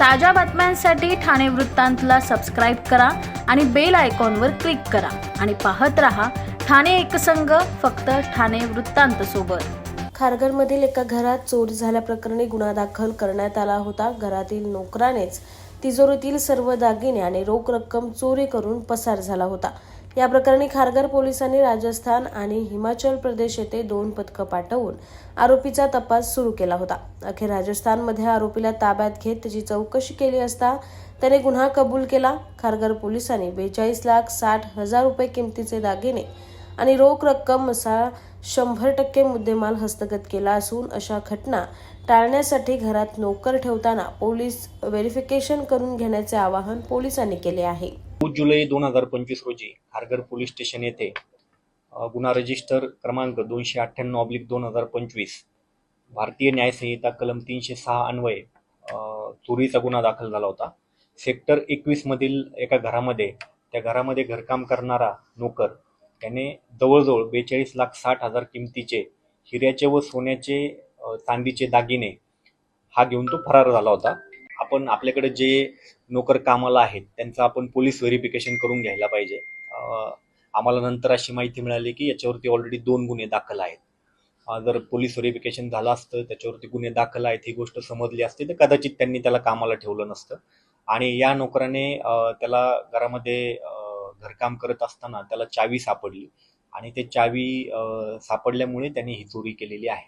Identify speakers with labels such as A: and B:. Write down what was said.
A: ताज्या बातम्यांसाठी ठाणे वृत्तांतला सबस्क्राईब करा आणि बेल आयकॉनवर क्लिक करा. आणि पाहत रहा ठाणे एकसंघ फक्त ठाणे वृत्तांत सोबत.
B: खारघरमधील एका घरात चोरी झाल्याप्रकरणी गुन्हा दाखल करण्यात आला होता. घरातील नोकरानेच तिजोरीतील सर्व दागिने आणि रोख रक्कम चोरी करून पसार झाला होता. या प्रकरणी खारघर पोलिसांनी राजस्थान आणि हिमाचल प्रदेश येथे दोन पथकं पाठवून आरोपीचा तपास सुरू केला होता. अखेर राजस्थानमध्ये आरोपीला ताब्यात घेत त्याची चौकशी केली असता त्याने गुन्हा कबूल केला. खारघर पोलिसांनी बेचाळीस लाख साठ हजार रुपये किमतीचे दागिने आणि रोख रक्कम असा शंभर टक्के मुद्देमाल हस्तगत केला असून अशा घटना टाळण्यासाठी घरात नोकर ठेवताना पोलीस व्हेरिफिकेशन करून घेण्याचे आवाहन पोलिसांनी केले आहे.
C: नऊ जुलै दोन हजार पंचवीस रोजी हारगर पोलीस स्टेशन येथे गुन्हा रजिस्टर क्रमांक दोनशे अठ्ठ्याण्णव ऑब्लिक दोन हजार पंचवीस भारतीय न्यायसंहिता कलम तीनशे सहा अन्वये चोरीचा गुन्हा दाखल झाला होता. सेक्टर एकवीसमधील एका घरामध्ये त्या घरामध्ये घरकाम करणारा नोकर त्याने जवळजवळ बेचाळीस लाख साठ हजार किमतीचे हिऱ्याचे व सोन्याचे चांदीचे दागिने हा घेऊन तो फरार झाला होता. आपण आपल्याकडे जे नोकर कामाला आहेत त्यांचं आपण पोलीस व्हेरिफिकेशन करून घ्यायला पाहिजे. आम्हाला नंतर अशी माहिती मिळाली की याच्यावरती ऑलरेडी दोन गुन्हे दाखल आहेत. जर पोलीस व्हेरिफिकेशन झालं असतं त्याच्यावरती गुन्हे दाखल आहेत ही गोष्ट समजली असते तर कदाचित त्यांनी त्याला कामाला ठेवलं नसतं. आणि या नोकराने त्याला घरामध्ये घरकाम करत असताना त्याला चावी सापडली. आणि ते चावी सापडल्यामुळे त्यांनी ही चोरी केलेली आहे.